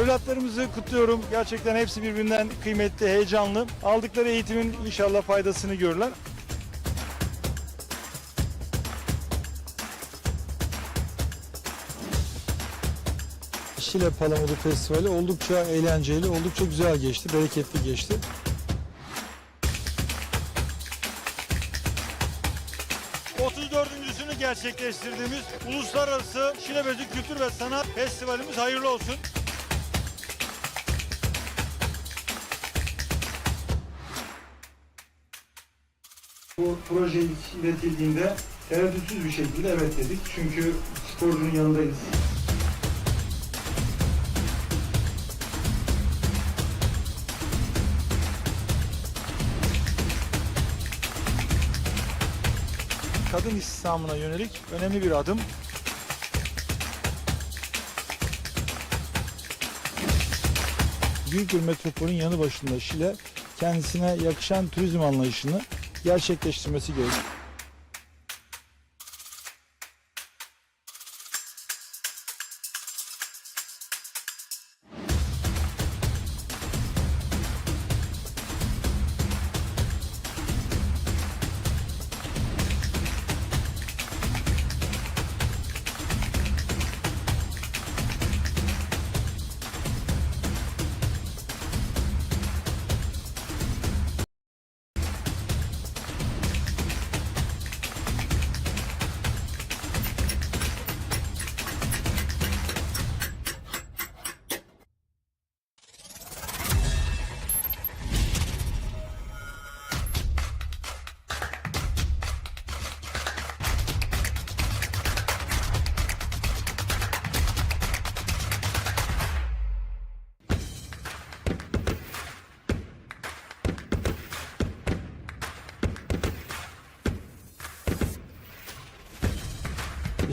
Evlatlarımızı kutluyorum. Gerçekten hepsi birbirinden kıymetli, heyecanlı. Aldıkları eğitimin inşallah faydasını görürler. Şile Palamudu Festivali oldukça eğlenceli, oldukça güzel geçti, bereketli geçti. ...34.sünü gerçekleştirdiğimiz Uluslararası Şilebezi Kültür ve Sanat Festivalimiz hayırlı olsun. Bu proje iletildiğinde tereddütsüz bir şekilde evet dedik. Çünkü sporcunun yanındayız. kadın istihdamına yönelik önemli bir adım. Büyük bir metropolün yanı başında Şile kendisine yakışan turizm anlayışını gerçekleştirmesi gerekiyor.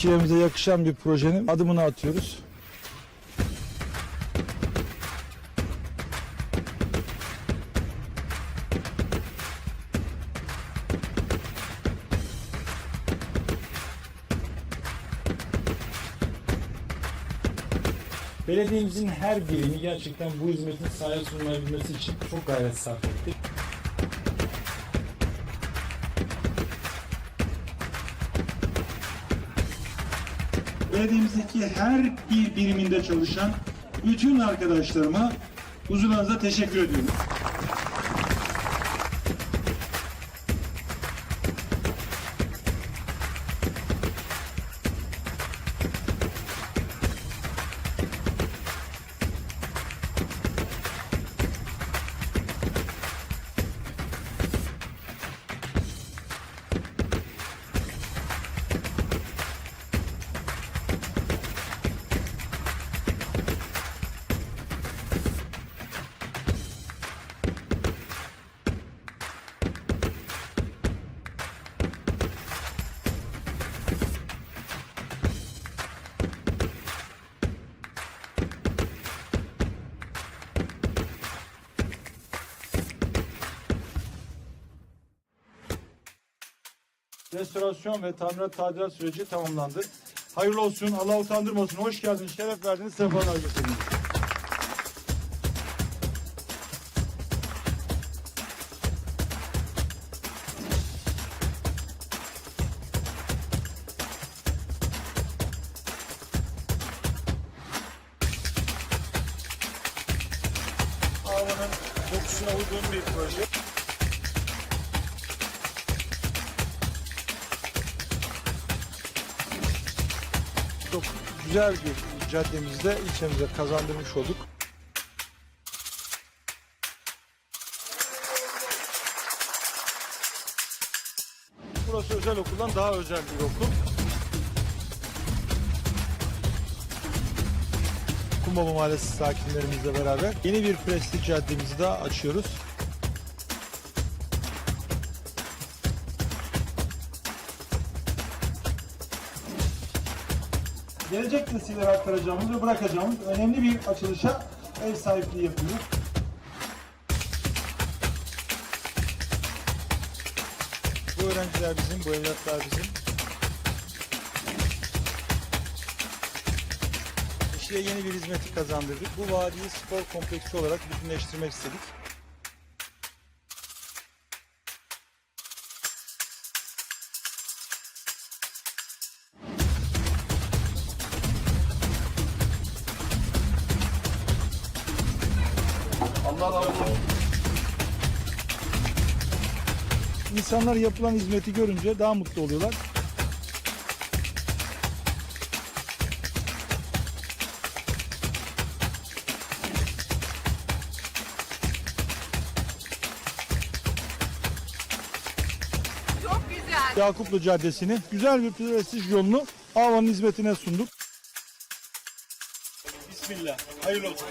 İşlerimize yakışan bir projenin adımını atıyoruz. Belediyemizin her birimi gerçekten bu hizmetin sahaya sunulabilmesi için çok gayret sarf etti. Belediyemizdeki her bir biriminde çalışan bütün arkadaşlarıma huzurlarınıza teşekkür ediyorum. Restorasyon ve tamirat tadilat süreci tamamlandı. Hayırlı olsun, Allah utandırmasın. Hoş geldiniz, şeref verdiniz, sefalar getirdiniz. Çok güzel bir caddemizde ilçemize kazandırmış olduk. Burası özel okuldan daha özel bir okul. Kumbaba Mahallesi sakinlerimizle beraber yeni bir prestij caddemizi daha açıyoruz. Gelecek nesillere aktaracağımız ve bırakacağımız önemli bir açılışa ev sahipliği yapıyoruz. Bu öğrenciler bizim, bu evlatlar bizim. İşçiye yeni bir hizmeti kazandırdık. Bu vadiyi spor kompleksi olarak bütünleştirmek istedik. İnsanlar yapılan hizmeti görünce daha mutlu oluyorlar. Çok güzel. Yakuplu Caddesi'ni güzel bir prestij yolunu Ava'nın hizmetine sunduk. Bismillah. Hayırlı olsun.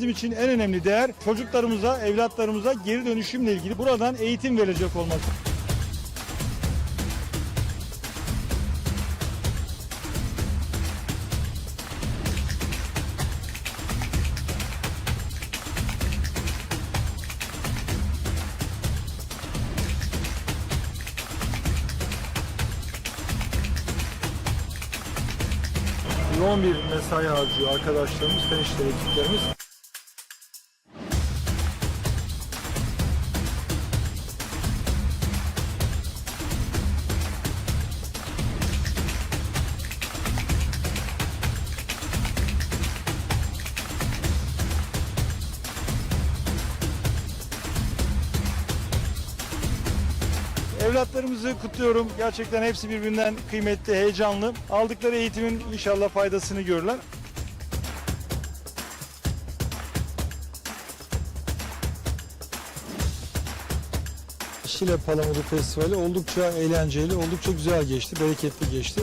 Bizim için en önemli değer çocuklarımıza, evlatlarımıza geri dönüşümle ilgili buradan eğitim verecek olması. Yoğun bir mesai harcıyor arkadaşlarımız, fen işleri ekiplerimiz. Kutluyorum. Gerçekten hepsi birbirinden kıymetli, heyecanlı. Aldıkları eğitimin inşallah faydasını görürler. Şile Palamudu Festivali oldukça eğlenceli, oldukça güzel geçti, bereketli geçti.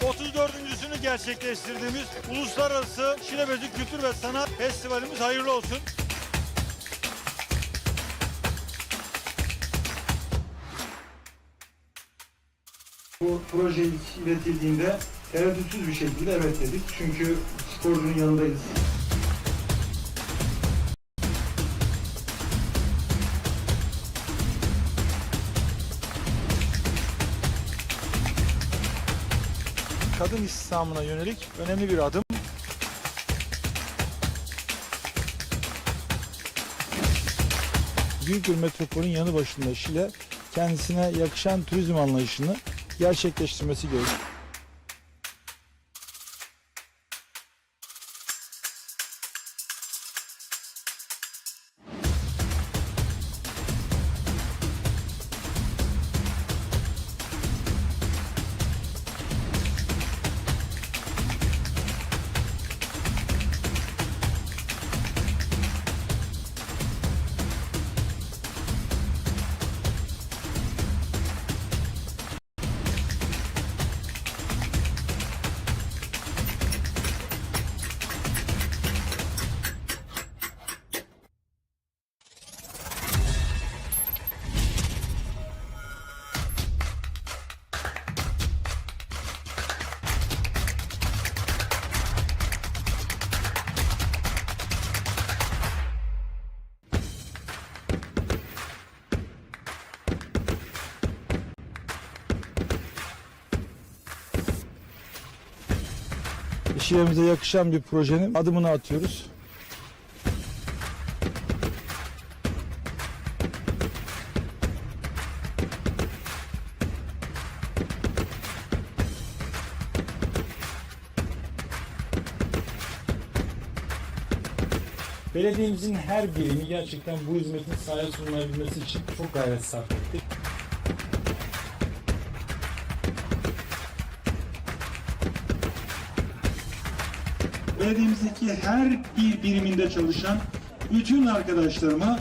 ...34.sünü gerçekleştirdiğimiz Uluslararası Şilebezi Kültür ve Sanat Festivalimiz hayırlı olsun. Bu proje ilk iletildiğinde tereddütsüz bir şekilde evet dedik. Çünkü sporcunun yanındayız. kadın istihdamına yönelik önemli bir adım. Büyük bir metropolün yanı başında Şile kendisine yakışan turizm anlayışını gerçekleştirmesi gerekiyor. Türkiye'mize yakışan bir projenin adımını atıyoruz. Belediyemizin her birimi gerçekten bu hizmetin sahaya sunulabilmesi için çok gayret sarf ettik. Belediyemizdeki her bir biriminde çalışan bütün arkadaşlarıma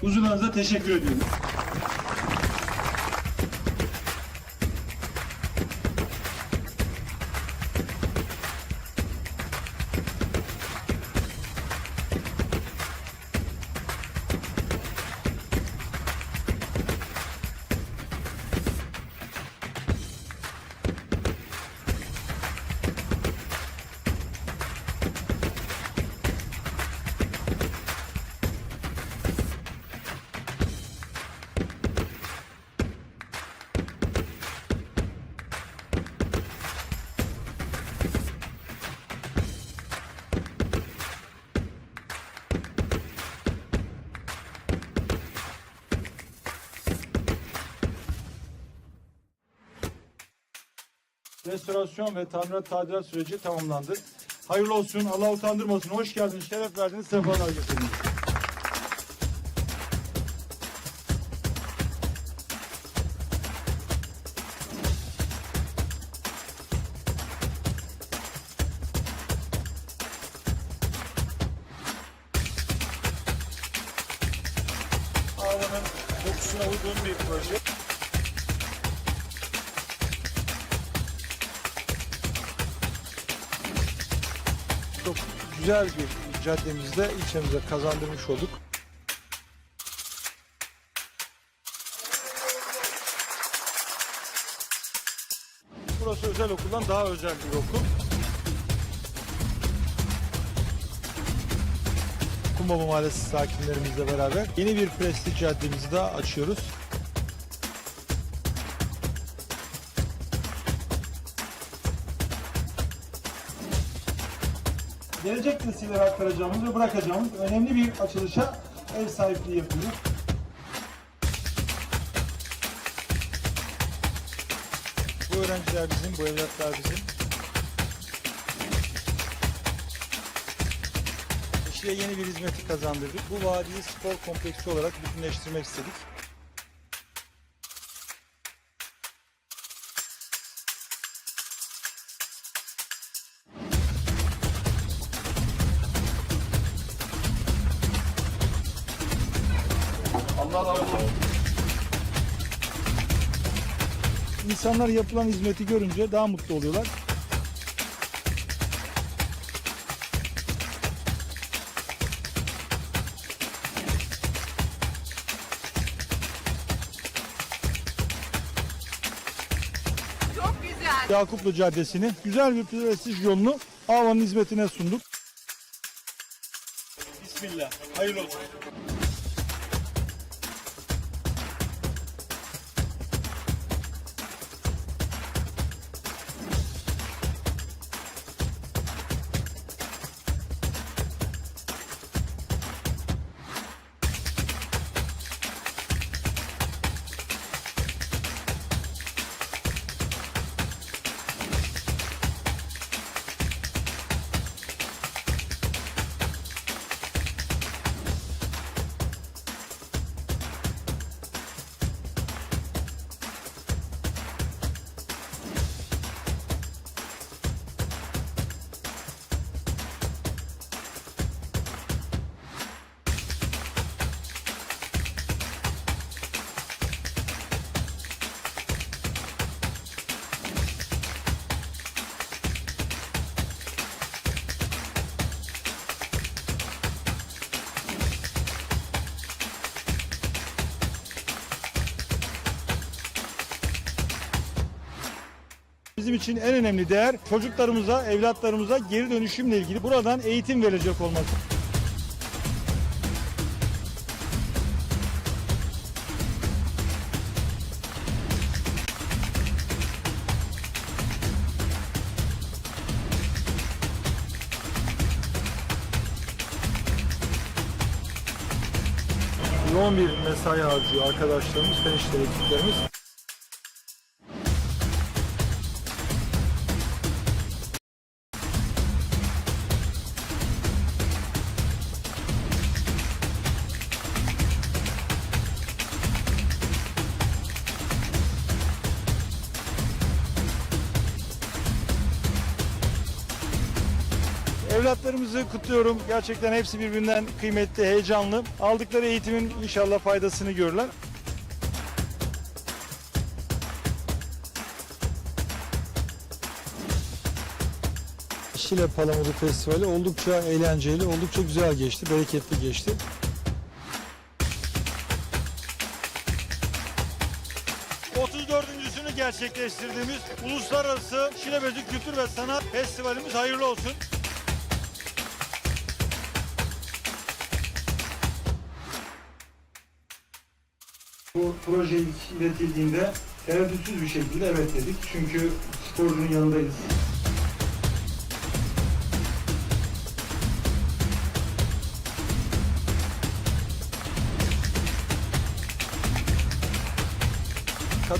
huzurlarınıza teşekkür ediyorum. Restorasyon ve tamirat tadilat süreci tamamlandı. Hayırlı olsun, Allah utandırmasın. Hoş geldiniz, şeref verdiniz, sefalar getirdiniz. Caddemizde ilçemize kazandırmış olduk. Burası özel okuldan daha özel bir okul. Kumbaba Mahallesi sakinlerimizle beraber yeni bir prestij caddemizi daha açıyoruz. Gelecek nesillere aktaracağımız ve bırakacağımız önemli bir açılışa ev sahipliği yapıyoruz. Bu öğrenciler bizim, bu evlatlar bizim. Yeşil'e yeni bir hizmeti kazandırdık. Bu vadiyi spor kompleksi olarak bütünleştirmek istedik. İnsanlar yapılan hizmeti görünce daha mutlu oluyorlar. Çok güzel. Yakuplu Caddesi'ni güzel bir prestij yolunu Ava'nın hizmetine sunduk. Bismillah. Hayırlı olsun. Bizim için en önemli değer çocuklarımıza, evlatlarımıza geri dönüşümle ilgili buradan eğitim verecek olması. Yoğun bir mesai harcıyor arkadaşlarımız, fen işleri ekiplerimiz. Kutluyorum. Gerçekten hepsi birbirinden kıymetli, heyecanlı. Aldıkları eğitimin inşallah faydasını görürler. Şile Palamudu Festivali oldukça eğlenceli, oldukça güzel geçti, bereketli geçti. ...34.sünü gerçekleştirdiğimiz Uluslararası Şilebezi Kültür ve Sanat Festivalimiz hayırlı olsun. Proje iletildiğinde tereddütsüz bir şekilde evet dedik. Çünkü sporcunun yanındayız.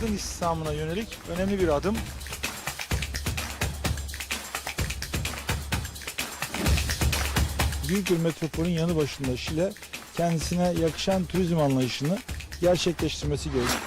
kadın istihdamına yönelik önemli bir adım. Büyük bir metropolün yanı başında Şile kendisine yakışan turizm anlayışını gerçekleştirmesi gerekiyor.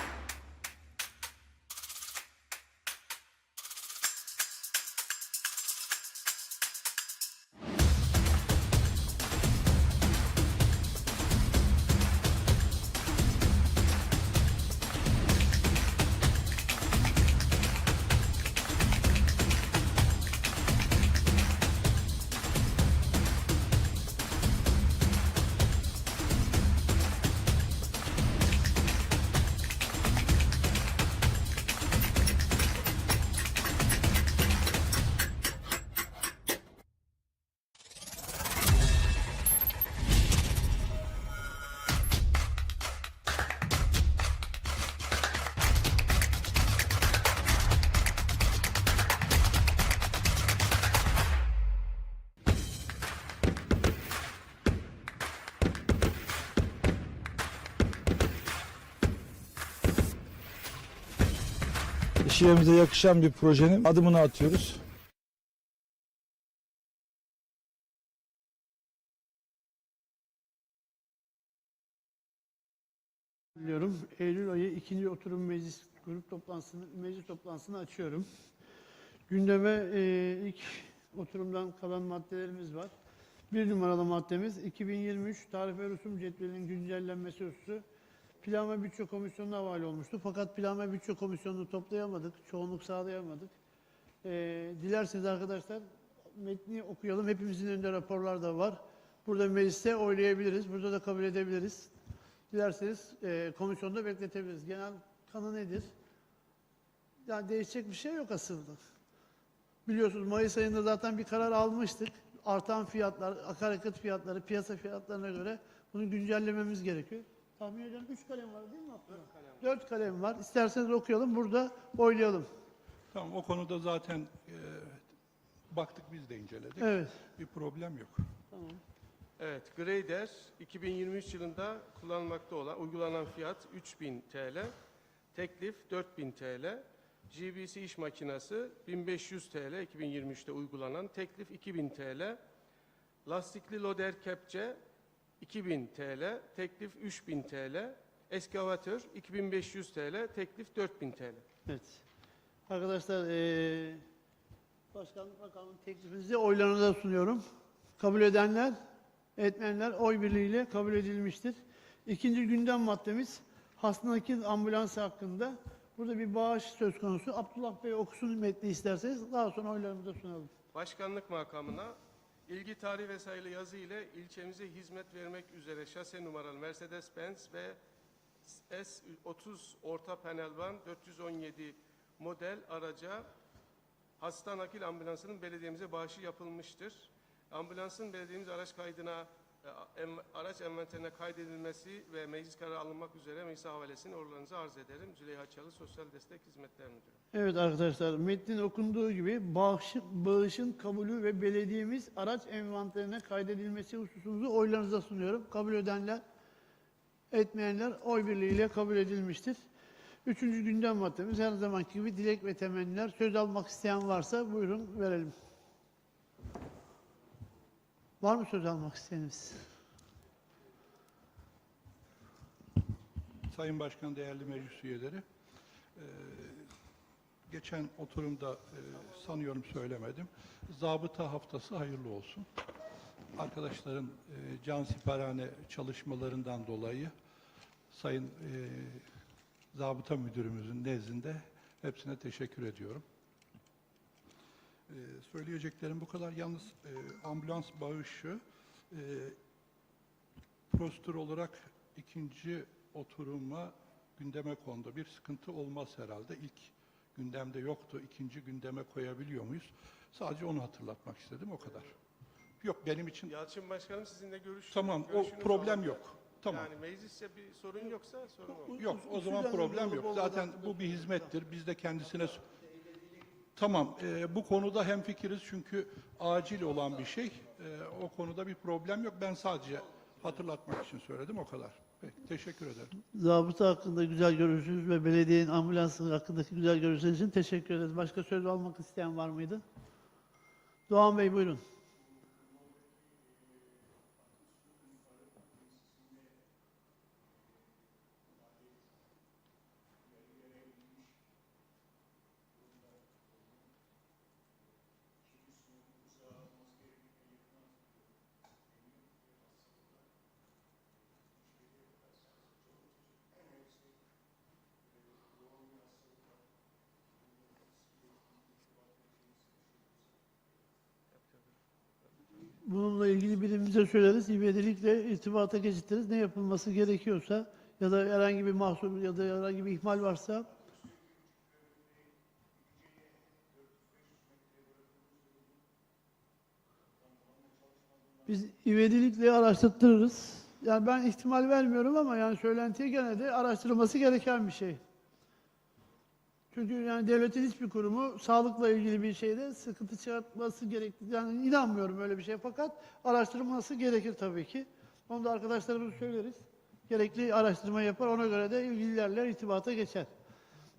Şile'mize yakışan bir projenin adımını atıyoruz. Diliyorum. Eylül ayı ikinci oturum meclis grup toplantısını, meclis toplantısını açıyorum. Gündeme e, ilk oturumdan kalan maddelerimiz var. Bir numaralı maddemiz 2023 tarif ve rüsum cetvelinin güncellenmesi hususu Plan ve Bütçe Komisyonu'na havale olmuştu. Fakat Plan ve Bütçe Komisyonu'nu toplayamadık, çoğunluk sağlayamadık. E, dilerseniz arkadaşlar metni okuyalım. Hepimizin önünde raporlar da var. Burada mecliste oylayabiliriz, burada da kabul edebiliriz. Dilerseniz e, komisyonda bekletebiliriz. Genel kanı nedir? Yani değişecek bir şey yok aslında. Biliyorsunuz Mayıs ayında zaten bir karar almıştık. Artan fiyatlar, akaryakıt fiyatları, piyasa fiyatlarına göre bunu güncellememiz gerekiyor. Tahmin ediyorum 3 kalem var değil mi? 4 kalem var. İsterseniz okuyalım, burada oylayalım. Tamam o konuda zaten e, baktık biz de inceledik. Evet. Bir problem yok. Evet, Grader 2023 yılında kullanılmakta olan uygulanan fiyat 3000 TL, teklif 4000 TL, GBC iş makinesi 1500 TL 2023'te uygulanan, teklif 2000 TL, lastikli loder kepçe 2000 TL, teklif 3000 TL, eskavatör 2500 TL, teklif 4000 TL. Evet. Arkadaşlar eee Başkanlık Bakanlığı'nın teklifinizi oylarınıza sunuyorum. Kabul edenler, etmeyenler oy birliğiyle kabul edilmiştir. İkinci gündem maddemiz hasta nakil ambulans hakkında. Burada bir bağış söz konusu. Abdullah Bey okusun metni isterseniz daha sonra oylarımıza sunalım. Başkanlık makamına ilgi tarihi ve sayılı yazı ile ilçemize hizmet vermek üzere şase numaralı Mercedes-Benz ve S30 orta panel van 417 model araca hasta nakil ambulansının belediyemize bağışı yapılmıştır. Ambulansın belediyemiz araç kaydına araç envanterine kaydedilmesi ve meclis kararı alınmak üzere meclis havalesini oralarınıza arz ederim. Züleyha Çalı Sosyal Destek Hizmetler Müdürü. Evet arkadaşlar metnin okunduğu gibi bağış, bağışın kabulü ve belediyemiz araç envanterine kaydedilmesi hususumuzu oylarınıza sunuyorum. Kabul edenler, etmeyenler oy birliğiyle kabul edilmiştir. Üçüncü gündem maddemiz her zamanki gibi dilek ve temenniler. Söz almak isteyen varsa buyurun verelim. Var mı söz almak isteyeniniz? Sayın Başkan, değerli meclis üyeleri, e, geçen oturumda e, sanıyorum söylemedim. Zabıta haftası hayırlı olsun. Arkadaşların e, cansiperhane çalışmalarından dolayı Sayın e, Zabıta Müdürümüzün nezdinde hepsine teşekkür ediyorum. E, söyleyeceklerim bu kadar. Yalnız e, ambulans bağışı e, prosedür olarak ikinci oturuma gündeme kondu. Bir sıkıntı olmaz herhalde. İlk gündemde yoktu. İkinci gündeme koyabiliyor muyuz? Sadece onu hatırlatmak istedim. O kadar. Yok benim için Yalçın Başkanım sizinle görüş tamam o görüşünüz problem olabilir. yok. Tamam. Yani meclisçe bir sorun yoksa sorun olmaz. Yok o zaman problem yok. Zaten bu bir hizmettir. Biz de kendisine Tamam, e, bu konuda hemfikiriz çünkü acil olan bir şey. E, o konuda bir problem yok. Ben sadece hatırlatmak için söyledim o kadar. Peki, teşekkür ederim. Zabıta hakkında güzel görüşünüz ve belediyenin ambulansı hakkındaki güzel görüşleriniz için teşekkür ederiz. Başka söz almak isteyen var mıydı? Doğan Bey buyurun. Bununla ilgili birimimize söyleriz. İvedilikle irtibata geçiriz. Ne yapılması gerekiyorsa ya da herhangi bir mahsur ya da herhangi bir ihmal varsa biz ivedilikle araştırırız. Yani ben ihtimal vermiyorum ama yani söylentiye gene de araştırılması gereken bir şey. Çünkü yani devletin hiçbir kurumu sağlıkla ilgili bir şeyde sıkıntı çıkartması gerektiği yani inanmıyorum öyle bir şey fakat araştırılması gerekir tabii ki. Onu da arkadaşlarımıza söyleriz. Gerekli araştırma yapar ona göre de ilgililerle irtibata geçer.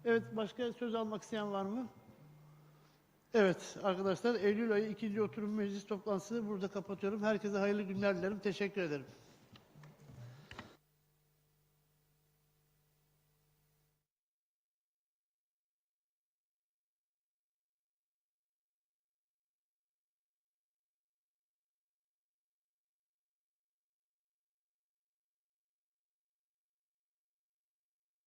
Evet başka söz almak isteyen var mı? Evet arkadaşlar Eylül ayı ikinci oturum meclis toplantısını burada kapatıyorum. Herkese hayırlı günler dilerim. Teşekkür ederim.